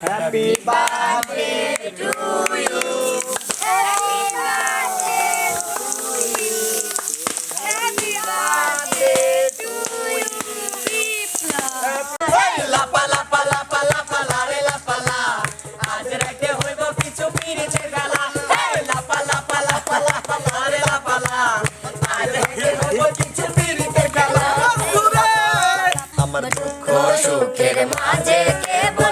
Happy birthday to you. Happy birthday to you. Happy birthday to you. লাপা লাপা লাপা লাপা লা রে লাপা লা। আজ রাইতে হইব কিছু খেলা। হেই, লাপা লাপা লাপা লাপা লা রে লাপা লা। আজ রাইতে হইব কিছু পিরিচের খেলা। আমার দুঃখ সুখের মাঝে কেবল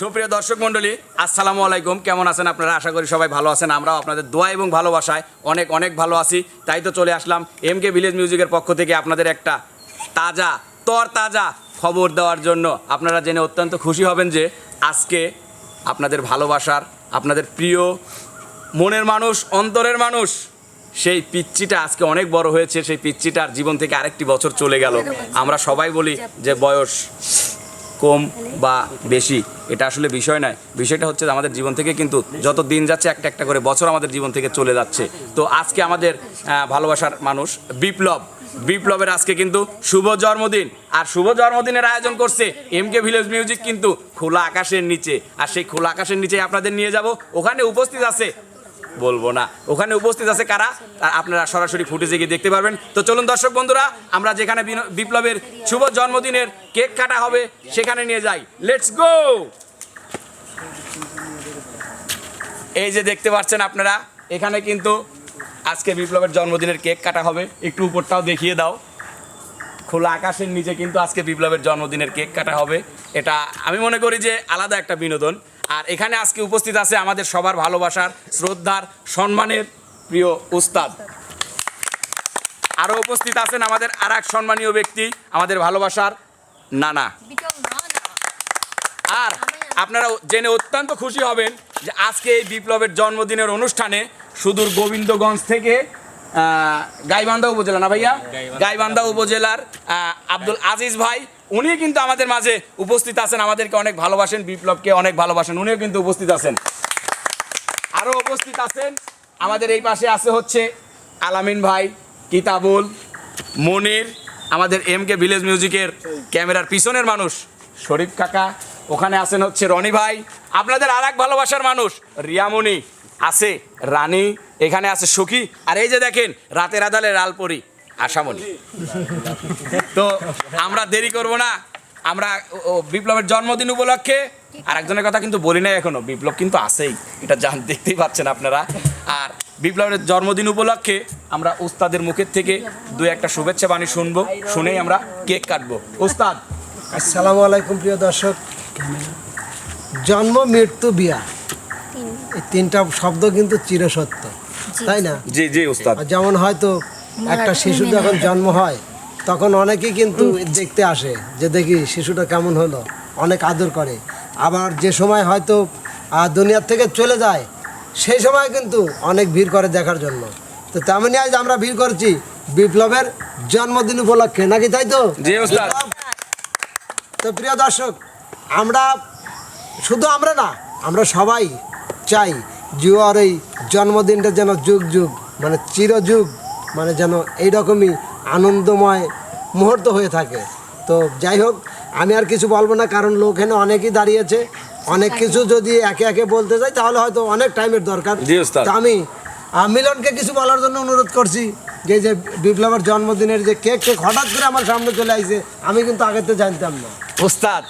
সুপ্রিয় দর্শক মণ্ডলী, আসসালামু আলাইকুম। কেমন আছেন আপনারা? আশা করি সবাই ভালো আছেন। আমরাও আপনাদের দোয়া এবং ভালোবাসায় অনেক অনেক ভালো আছি। তাই তো চলে আসলাম এম কে ভিলেজ মিউজিকের পক্ষ থেকে আপনাদের একটা তাজা তর তাজা খবর দেওয়ার জন্য। আপনারা জেনে অত্যন্ত খুশি হবেন যে আজকে আপনাদের ভালোবাসার, আপনাদের প্রিয় মনের মানুষ, অন্তরের মানুষ সেই পিচ্চিটা আজকে অনেক বড় হয়েছে, সেই পিচ্চিটার জীবন থেকে আরেকটি বছর চলে গেল। আমরা সবাই বলি যে বয়স কম বা বেশি, এটা আসলে বিষয় নয়। বিষয়টা হচ্ছে আমাদের জীবন থেকে কিন্তু যত দিন যাচ্ছে, একটা একটা করে বছর আমাদের জীবন থেকে চলে যাচ্ছে। তো আজকে আমাদের ভালোবাসার মানুষ বিপ্লব। বিপ্লবের আজকে কিন্তু শুভ জন্মদিন। আর শুভ জন্মদিনের আয়োজন করছে এম কে ভিলেজ মিউজিক কিন্তু খোলা আকাশের নিচে। আর সেই খোলা আকাশের নিচে আপনাদের নিয়ে যাব। ওখানে উপস্থিত আছে বলব না। ওখানে উপস্থিত আছে কারা? আর আপনারা সরাসরি ফুটেজে গিয়ে দেখতে পারবেন। তো চলুন দর্শক বন্ধুরা, আমরা যেখানে বিপ্লবের শুভ জন্মদিনের কেক কাটা হবে, সেখানে নিয়ে যাই। লেটস গো এই যে দেখতে পাচ্ছেন আপনারা, এখানে কিন্তু আজকে বিপ্লবের জন্মদিনের কেক কাটা হবে। একটু উপরটাও দেখিয়ে দাও। খোলা আকাশের নিচে কিন্তু আজকে বিপ্লবের জন্মদিনের কেক কাটা হবে। এটা আমি মনে করি যে আলাদা একটা বিনোদন। আর এখানে আজকে উপস্থিত আছে আমাদের সবার ভালোবাসার শ্রদ্ধার সম্মানের প্রিয় উস্তাদ। আরও উপস্থিত আছেন আমাদের আর এক সম্মানীয় ব্যক্তি আমাদের ভালোবাসার নানা। আর আপনারা জেনে অত্যন্ত খুশি হবেন যে আজকে এই বিপ্লবের জন্মদিনের অনুষ্ঠানে সুদূর গোবিন্দগঞ্জ থেকে গাইবান্ধা উপজেলা না ভাইয়া? গাইবান্ধা। উপজেলার আব্দুল আজিজ ভাই উনিও কিন্তু আমাদের মাঝে উপস্থিত আছেন আমাদেরকে অনেক ভালোবাসেন বিপ্লবকে অনেক ভালোবাসেন উনিও কিন্তু উপস্থিত আছেন। আরও উপস্থিত আছেন আমাদের এই পাশে আছে হচ্ছে আলামিন ভাই কিতাবুল মনির আমাদের এম কে ভিলেজ মিউজিকের ক্যামেরার পিছনের মানুষ শরীফ কাকা ওখানে আছেন হচ্ছে রনি ভাই আপনাদের আর এক ভালোবাসার মানুষ রিয়ামণি। আছে রানী, এখানে আছে সুখী। আর এই যে দেখেন, রাতের আদালে লালপরি আশামণি তো আমরা দেরি করব না। আমরা বিপ্লবের জন্মদিন উপলক্ষে আর একজনের কথা কিন্তু বলি নাই এখনও, বিপ্লব কিন্তু আছেই, এটা জান, দেখতেই পাচ্ছেন আপনারা। আর বিপ্লবের জন্মদিন উপলক্ষে আমরা উস্তাদের মুখের থেকে দু একটা শুভেচ্ছা বাণী শুনব, শুনেই আমরা কেক কাটবো। উস্তাদ। আসসালামু আলাইকুম প্রিয় দর্শক। জন্ম, মৃত্যু, বিয়া। এই তিনটা শব্দ কিন্তু চিরসত্য তাই না? জি জি উস্তাদ। যেমন হয়তো একটা শিশু যখন জন্ম হয় তখন অনেকেই কিন্তু দেখতে আসে যে দেখি শিশুটা কেমন হলো অনেক আদর করে। আবার যে সময় হয়তো আহ, দুনিয়ার থেকে চলে যায় সেই সময় কিন্তু অনেক ভিড় করে দেখার জন্য। তো তেমনি আজ আমরা ভিড় করছি বিপ্লবের জন্মদিন উপলক্ষে নাকি তাই তো? তো প্রিয় দর্শক আমরা শুধু আমরা না আমরা সবাই চাই জুয়ার এই জন্মদিনটা যেন যুগ যুগ মানে চিরযুগ মানে যেন এইরকমই আনন্দময় মুহূর্ত হয়ে থাকে। তো যাই হোক আমি আর কিছু বলব না কারণ লোক এখানে অনেকেই দাঁড়িয়েছে। অনেক কিছু যদি একে একে বলতে যাই তাহলে হয়তো অনেক টাইমের দরকার। ওস্তাদ। আমি মিলনকে কিছু বলার জন্য অনুরোধ করছি যে যে বিপ্লবের জন্মদিনের যে কেক কেক হঠাৎ করে আমার সামনে চলে আসছে আমি কিন্তু আগে তো জানতাম না। উস্তাদ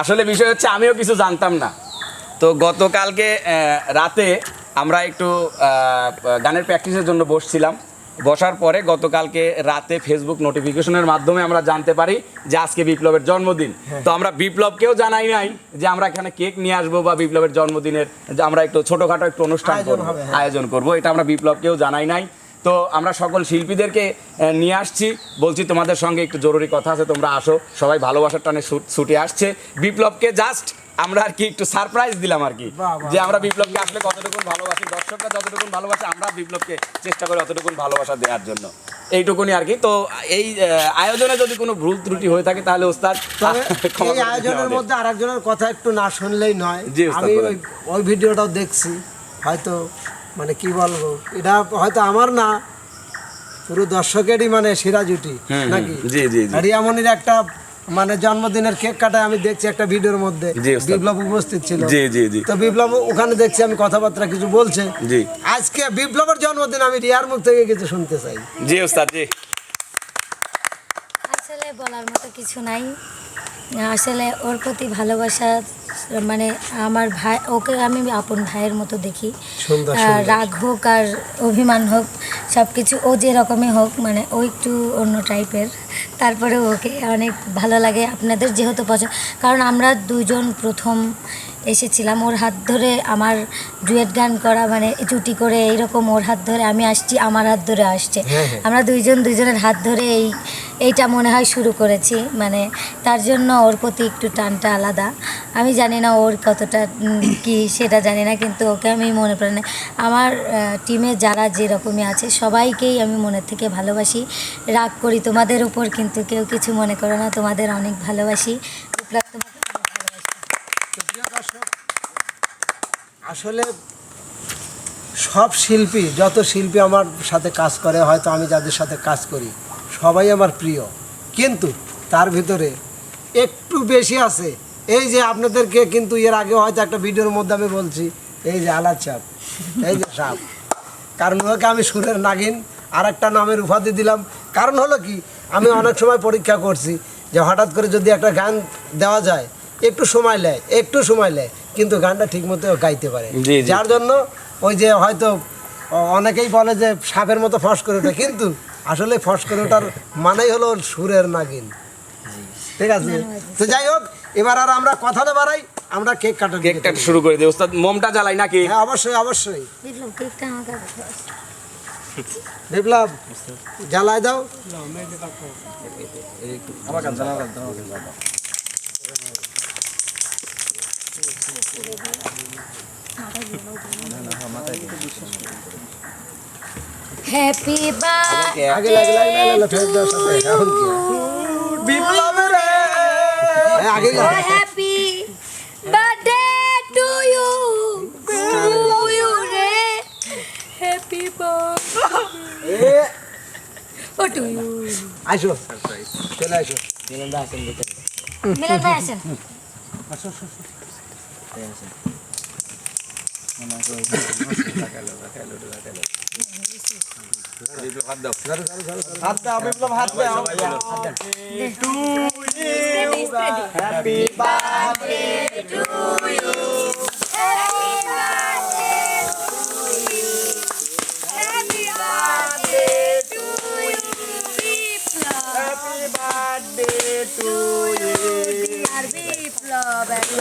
আসলে বিষয় হচ্ছে আমিও কিছু জানতাম না। তো গতকালকে রাতে আমরা একটু গানের প্র্যাকটিসের জন্য বসছিলাম। বসার পরে গতকালকে রাতে ফেসবুক নোটিফিকেশনের মাধ্যমে আমরা জানতে পারি যে আজকে বিপ্লবের জন্মদিন। তো আমরা বিপ্লবকেও জানাই নাই যে আমরা এখানে কেক নিয়ে আসব বা বিপ্লবের জন্মদিনের যে আমরা একটু ছোটোখাটো একটু অনুষ্ঠান করব হ্যাঁ। আয়োজন করব এটা আমরা বিপ্লবকেও জানাই নাই। তো আমরা সকল শিল্পীদেরকে নিয়ে আসছি। বলছি তোমাদের সঙ্গে একটু জরুরি কথা আছে তোমরা আসো। সবাই ভালোবাসার টানে ছুটে আসছে। বিপ্লবকে জাস্ট আমরা আর কি একটু সারপ্রাইজ দিলাম আর কি যে আমরা বিপ্লবকে আসলে কতটুকুন ভালোবাসি দর্শকরা যতটুকুন ভালোবাসে আমরা বিপ্লবকে চেষ্টা করি অতটুকুন ভালোবাসা দেওয়ার জন্য। এইটুকুনি আর কি। তো এই আয়োজনে যদি কোনো ভুল ত্রুটি হয়ে থাকে তাহলে ওস্তাদ এই আয়োজনের। মধ্যে আরেকজনের কথা একটু না শুনলেই নয়। আমি ওই ভিডিওটাও দেখছি। হয়তো মানে কি বলব? এটা হয়তো আমার না পুরো দর্শকেরই মানে সেরা জুটি হুম, হুম, নাকি? জি, জি, জি। রিয়ামনির একটা মানে জন্মদিনের কেক কাটায় আমি দেখছি একটা ভিডিওর মধ্যে জি, বিপ্লব উপস্থিত ছিল। জি, জি, জি। তো বিপ্লব ওখানে দেখছি আমি কথাবার্তা কিছু বলছে। জি। আজকে বিপ্লবের জন্মদিন আমি রিয়ার মুখ থেকে কিছু শুনতে চাই। জি ওস্তাদ জি। আসলে বলার মতো কিছু নাই। আসলে ওর প্রতি ভালোবাসা মানে আমার ভাই ওকে আমি আপন ভাইয়ের মতো দেখি। রাগ হোক আর অভিমান হোক সব কিছু ও যেরকমই হোক মানে ও একটু অন্য টাইপের। তারপরে ওকে অনেক ভালো লাগে। আপনাদের যেহেতু পছন্দ কারণ আমরা দুজন প্রথম এসেছিলাম। ওর হাত ধরে আমার ডুয়েট গান করা মানে জুটি করে এইরকম ওর হাত ধরে আমি আসছি আমার হাত ধরে আসছে। হ্যাঁ, হ্যাঁ। আমরা দুইজন দুইজনের হাত ধরে এই এইটা মনে হয় শুরু করেছি। মানে তার জন্য ওর প্রতি একটু টানটা আলাদা। আমি জানি না ওর কতটা কি সেটা জানি না কিন্তু ওকে আমি মনে প্রাণে আমার টিমে যারা যেরকমই আছে সবাইকেই আমি মনের থেকে ভালোবাসি। রাগ করি তোমাদের উপর কিন্তু কেউ কিছু মনে করো না তোমাদের অনেক ভালোবাসি। বিপ্লব তোমাকে অনেক ভালোবাসি তো প্রিয় দর্শক, আসলে সব শিল্পী, যত শিল্পী আমার সাথে কাজ করে, হয়তো আমি যাদের সাথে কাজ করি, সবাই আমার প্রিয়। কিন্তু তার ভিতরে একটু বেশি আছে। এই যে আপনাদেরকে কিন্তু এর আগে হয়তো একটা ভিডিওর মধ্যে আমি বলছি, এই যে আলাদ চাপ এই যে সাপ কারণ ওকে আমি সুরের নাগিন আর একটা নামের উপাধি দিলাম। কারণ হলো কি, আমি অনেক সময় পরীক্ষা করছি যে হঠাৎ করে যদি একটা গান দেওয়া যায়, একটু সময় নেয়, একটু সময় নেয় কিন্তু গানটা ঠিক মতো গাইতে পারে। যার জন্য ওই যে হয়তো অনেকেই বলে যে সাপের মতো ফস করে ওঠে কিন্তু আসলে ফস করে ওঠার মানেই হলো সুরের নাগিন। ঠিক আছে? তো যাই হোক এবার আর আমরা কথাটা বাড়াই আমরা কেক কাটার কেক কেকটা চলি। শুরু করে দিই ওস্তাদ মোমটা জ্বালাই নাকি? হ্যাঁ অবশ্যই অবশ্যই। বিপ্লব আমাকে বিপ্লব জ্বালায় দাও। হ্যাপি বার্থডে আগে লাগে লাগে লাগে লাগে ফেরত দাও সাথে এখন কি বিপ্লবের হ্যাঁ আগে লাগে happy birthday to you to you রে হ্যাপি বার্থডে ও টু ইউ আইসো চলে আইসো মিলন ভাই আসেন হাত দাও বিপ্লব হাত দাও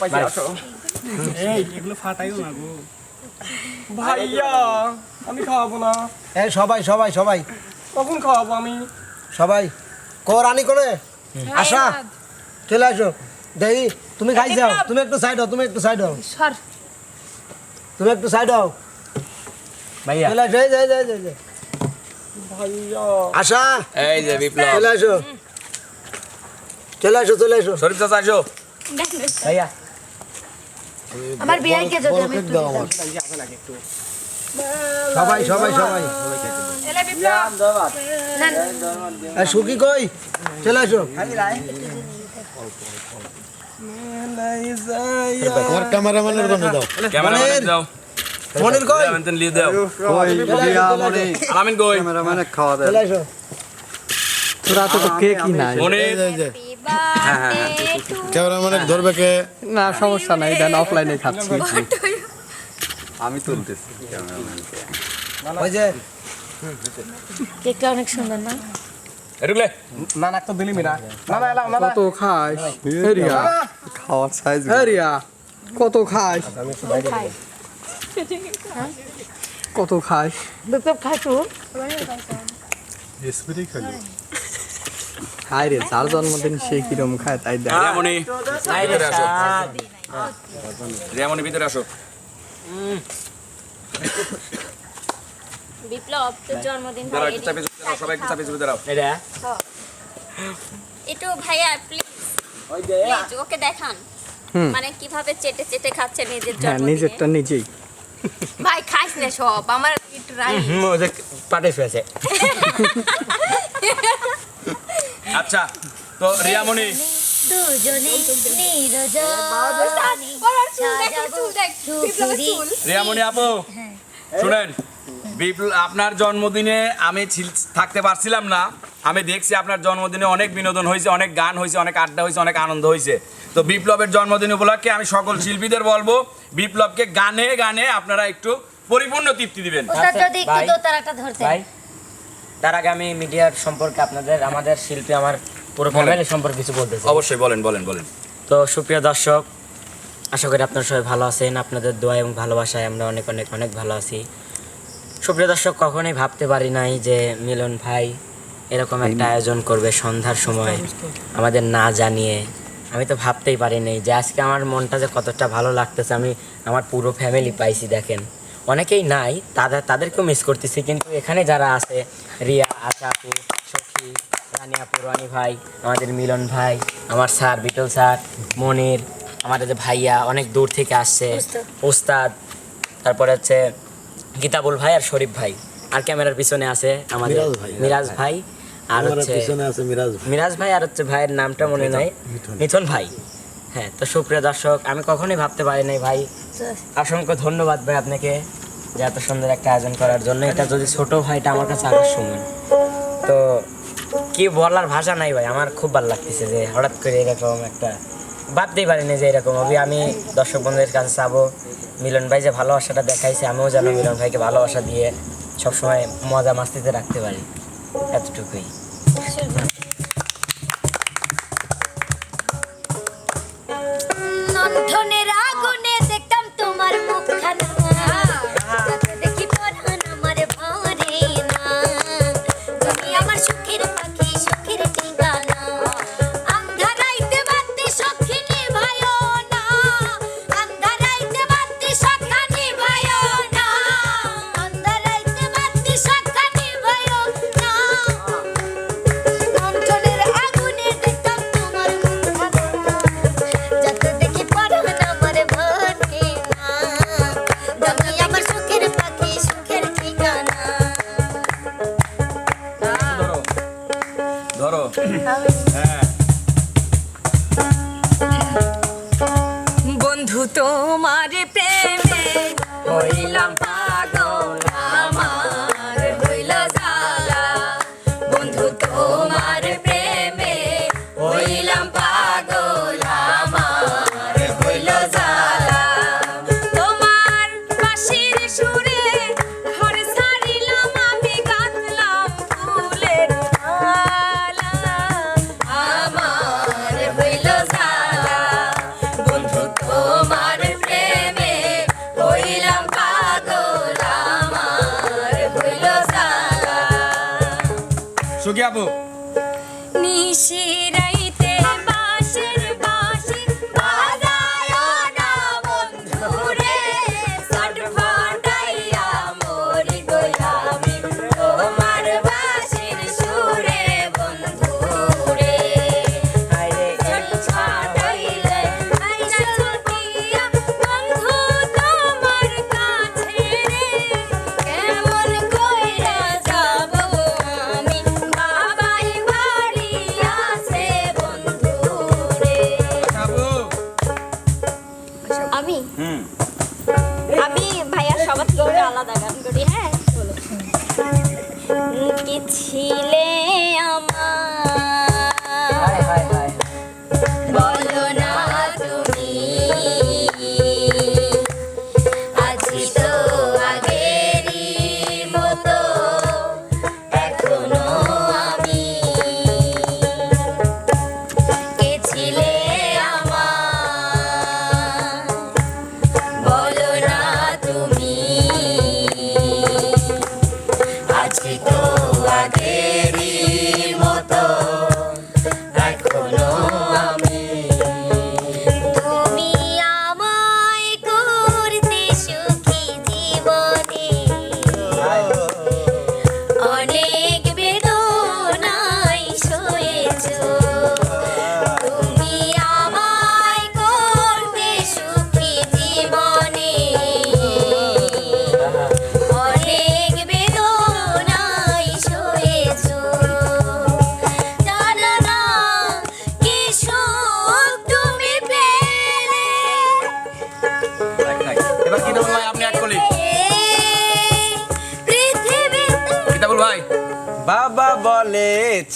পয়সা আসো ভাইয়া আমি খাওয়াবো না। এই সবাই সবাই সবাই। কখন খাওয়াবো আমি? সবাই। কো করে আশা চলে আসো। দেখি তুমি খাই যাও। তুমি একটু সাইড হও তুমি একটু সাইড হও। তুমি একটু সাইড হও। ভাইয়া। চলে আসো এই যে, এই যে, এই যে, এই। যে। ভাইয়া। আশা এই যে বিপ্লব। চলে আসো। চলে আসো চলে আসো। শরীফ চাচা আসো। ভাইয়া। আমার বিয়াইকে যদি আমি একটু দিতাম। সবাই সবাই সবাই। না, না, আর সুখী কই? চলে আসো। তোমার ক্যামেরাম্যানের দাও। দাও। মনির কই? দেন লিয়ে দাও। কই? বলিয়া মনি আলামিন কই? ক্যামেরাম্যানে খাওয়া চলে আসো। তোরা তো কেকই নাই। মনির। ক্যামেরাম্যানে ধরবে কে? না সমস্যা নাই দেন অফলাইনে খাচ্ছি। ওই যে কেকটা অনেক সুন্দর না? এটুকলে না না তো দিলি মিরা না না এলাম না না। কত খাস? হেরিয়া। খাওয়ার সাইজ হেরিয়া কত খাস? কত খেলো হায় রে যার জন্মদিন সে কিরম খায় তাই দেখ। রিয়ামণি। ভিতরে আসো। ভিতরে আসো। বিপ্লব তোর জন্মদিন দাঁড়াও একটু চাপে চুপে দাঁড়াও। সবাই একটু ভাইয়া প্লিজ ওকে দেখান। মানে কীভাবে চেটে চেটে খাচ্ছে নিজের হ্যাঁ নিজেরটা নিজেই। ভাই খাইস না সব আমার একটু রাই পাটে ফেছে আচ্ছা তো রিয়ামণি। রিয়ামণি আপু শুনেন বিপ্ল- আপনার জন্মদিনে আমি থাকতে পারছিলাম না। আমি দেখছি আপনার জন্মদিনে অনেক বিনোদন হয়েছে অনেক গান হয়েছে অনেক আড্ডা হয়েছে অনেক আনন্দ হয়েছে। তো বিপ্লবের জন্মদিন উপলক্ষে আমি সকল শিল্পীদের বলব বিপ্লবকে গানে গানে আপনারা একটু পরিপূর্ণ তৃপ্তি দিবেন। তার আগে আমি মিডিয়ার সম্পর্কে আপনাদের আমাদের শিল্পী আমার পুরো ফ্যামিলি সম্পর্কে কিছু বলতে চাই অবশ্যই বলেন বলেন বলেন। তো সুপ্রিয় দর্শক আশা করি আপনারা সবাই ভালো আছেন। আপনাদের দোয়া এবং ভালোবাসায় আমরা অনেক অনেক অনেক ভালো আছি। সুপ্রিয় দর্শক কখনোই ভাবতে পারি নাই যে মিলন ভাই এরকম একটা আয়োজন করবে সন্ধ্যার সময়। আমাদের না জানিয়ে। আমি তো ভাবতেই পারিনি যে আজকে আমার মনটা যে কতটা ভালো লাগতেছে। আমি আমার পুরো ফ্যামিলি পাইছি দেখেন। অনেকেই নাই তাদের তাদেরকেও মিস করতেছি কিন্তু এখানে যারা আছে রিয়া আশা আপু সখী রানী আপু রানী ভাই আমাদের মিলন ভাই আমার স্যার বিটল স্যার মনির আমাদের যে ভাইয়া অনেক দূর থেকে আসছে উস্তাদ। উস্তাদ তারপরে হচ্ছে গীতাবুল ভাই আর শরীফ ভাই আর ক্যামেরার পিছনে আছে আমাদের মিরাজ ভাই। আর হচ্ছে পিছনে আছে মিরাজ ভাই। মিরাজ ভাই আর হচ্ছে ভাইয়ের নামটা মনে নাই মিথুন ভাই হ্যাঁ তো সুপ্রিয় দর্শক, আমি কখনোই ভাবতে পারি নাই ভাই। অসংখ্য ধন্যবাদ ভাই আপনাকে যে এত সুন্দর একটা আয়োজন করার জন্য। এটা যদি ছোট ভাইটা আমার কাছে আকাশ সময়। তো কি বলার ভাষা নাই ভাই, আমার খুব ভালো লাগতেছে যে হঠাৎ করে এরকম একটা ভাবতেই পারিনি যে এরকম হবে। আমি দর্শক বন্ধুদের কাছে চাবো, মিলন ভাই যে ভালোবাসাটা দেখাইছে, আমিও যেন মিলন ভাইকে ভালোবাসা দিয়ে সবসময় মজা মাস্তিতে রাখতে পারি। এতটুকুই। সুখী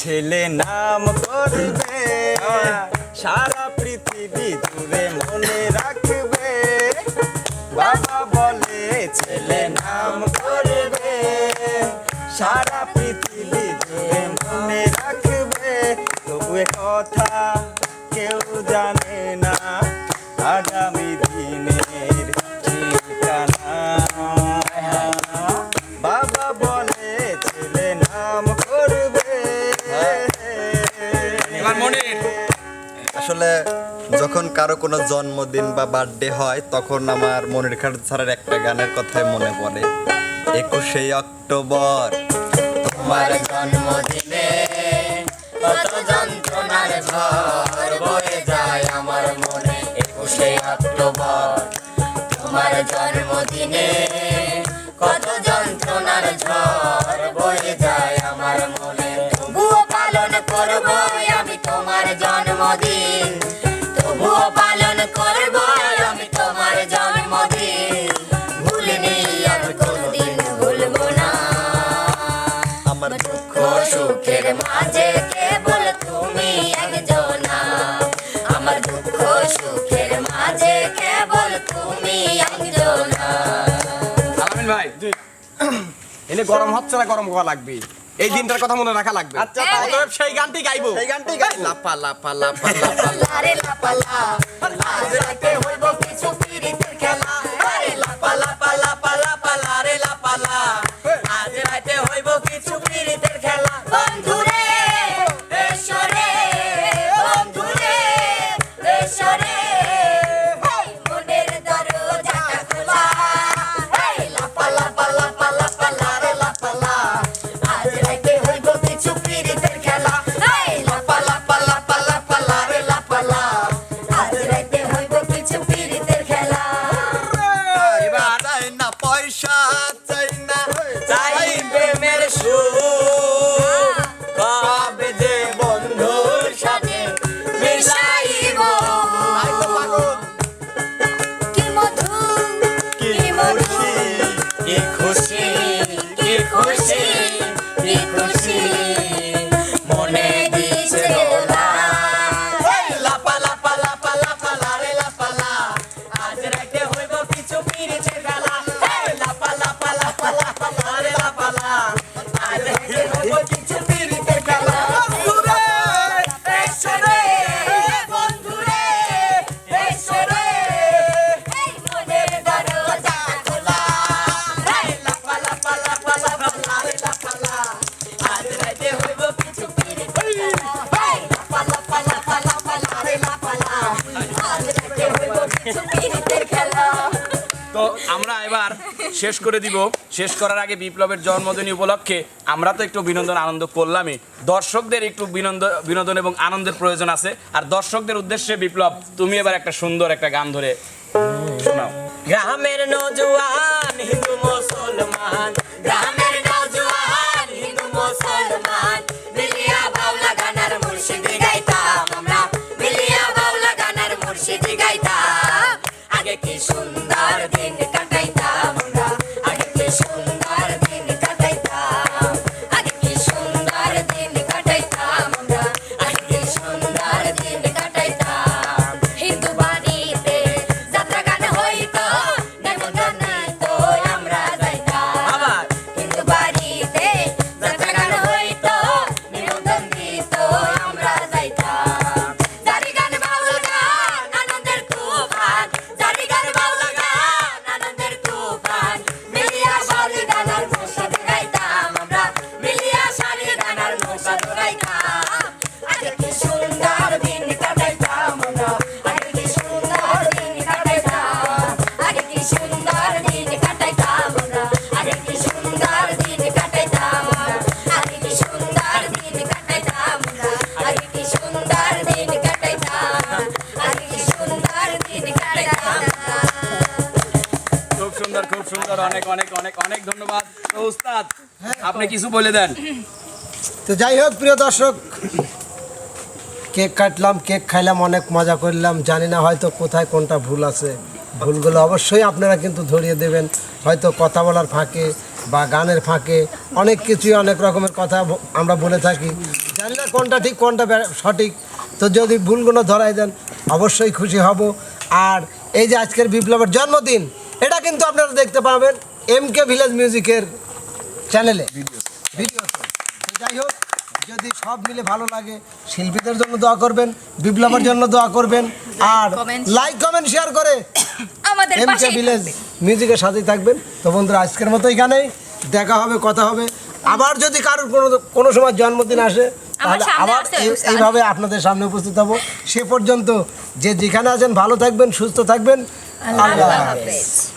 ছেলে নাম করবে। সারা পৃথিবী জুড়ে মনে রাখবে। বাবা বলে, ছেলে নাম করবে। সারা পৃথিবী জুড়ে মনে রাখবে। তবু কথা কেউ জানে না। আগামী আসলে যখন কারও কোনো জন্মদিন বা বার্থডে হয়, তখন আমার মনির খান স্যারের একটা গানের কথাই মনে পড়ে। একুশে অক্টোবর, তোমার জন্মদিনে কত যন্ত্রণার ঝড় বয়ে যায় আমার মনে। একুশে অক্টোবর, তোমার জন্মদিনে কত যন্ত্রণার ঝড় বয়ে যায় আমার মনে। তবুও পালন করব আমি তোমার জন্মদিন। তবুও পালন করব আমি তোমার জন্মদিন। ভুলিনি আমি কোনোদিন ভুলবো না। আমার দুঃখ সুখের মাঝে কেবল তুমি একজনা। আমার দুঃখ সুখের মাঝে কেবল তুমি গরম হচ্ছে না গরম হওয়া লাগবে এই দিনটার কথা মনে রাখা লাগবে আচ্ছা, সেই গানটি গাইবো সেই গানটি গাই লাফা লাপা লাপা লাপা লারে লাপালা আজ রাতে হইব কিছু খুশি খুশি শেষ করে দিব। শেষ করার আগে বিপ্লবের জন্মদিন উপলক্ষে আমরা তো একটু বিনোদন আনন্দ করলামই। দর্শকদের একটু বিনোদন বিনোদন এবং আনন্দের প্রয়োজন আছে। আর দর্শকদের উদ্দেশ্যে বিপ্লব, তুমি এবার একটা সুন্দর একটা গান ধরে শোনাও। গ্রামের নজওয়ান, হিন্দু, মুসলমান, গ্রামের অনেক অনেক অনেক অনেক ধন্যবাদ। তো উস্তাদ, আপনি কিছু বলে দেন। তো যাই হোক, প্রিয় দর্শক, কেক কাটলাম, কেক খাইলাম, অনেক মজা করলাম। জানি না হয়তো কোথায় কোনটা ভুল আছে। ভুলগুলো অবশ্যই আপনারা কিন্তু ধরিয়ে দেবেন। হয়তো কথা বলার ফাঁকে বা গানের ফাঁকে, অনেক কিছুই অনেক রকমের কথা আমরা বলে থাকি। জানি না কোনটা ঠিক, কোনটা সঠিক। তো যদি ভুলগুলো ধরাই দেন, অবশ্যই খুশি হব। আর এই যে আজকের বিপ্লবের জন্মদিন এটা কিন্তু আপনারা দেখতে পাবেন এম কে ভিলেজ মিউজিকের চ্যানেলে ভিডিওতে যাই হোক যদি সব মিলে ভালো লাগে শিল্পীদের জন্য দোয়া করবেন বিপ্লবের জন্য দোয়া করবেন আর লাইক কমেন্ট শেয়ার করে আমাদের এম কে ভিলেজ মিউজিকের সাথেই থাকবেন। তো বন্ধুরা আজকের মতো এখানেই। দেখা হবে কথা হবে। আবার যদি কারোর কোনো কোনো সময় জন্মদিন আসে তাহলে আবার। এইভাবে আপনাদের সামনে উপস্থিত হব। সে পর্যন্ত যে যেখানে আছেন ভালো থাকবেন সুস্থ থাকবেন। আল্লাহ হাফেজ।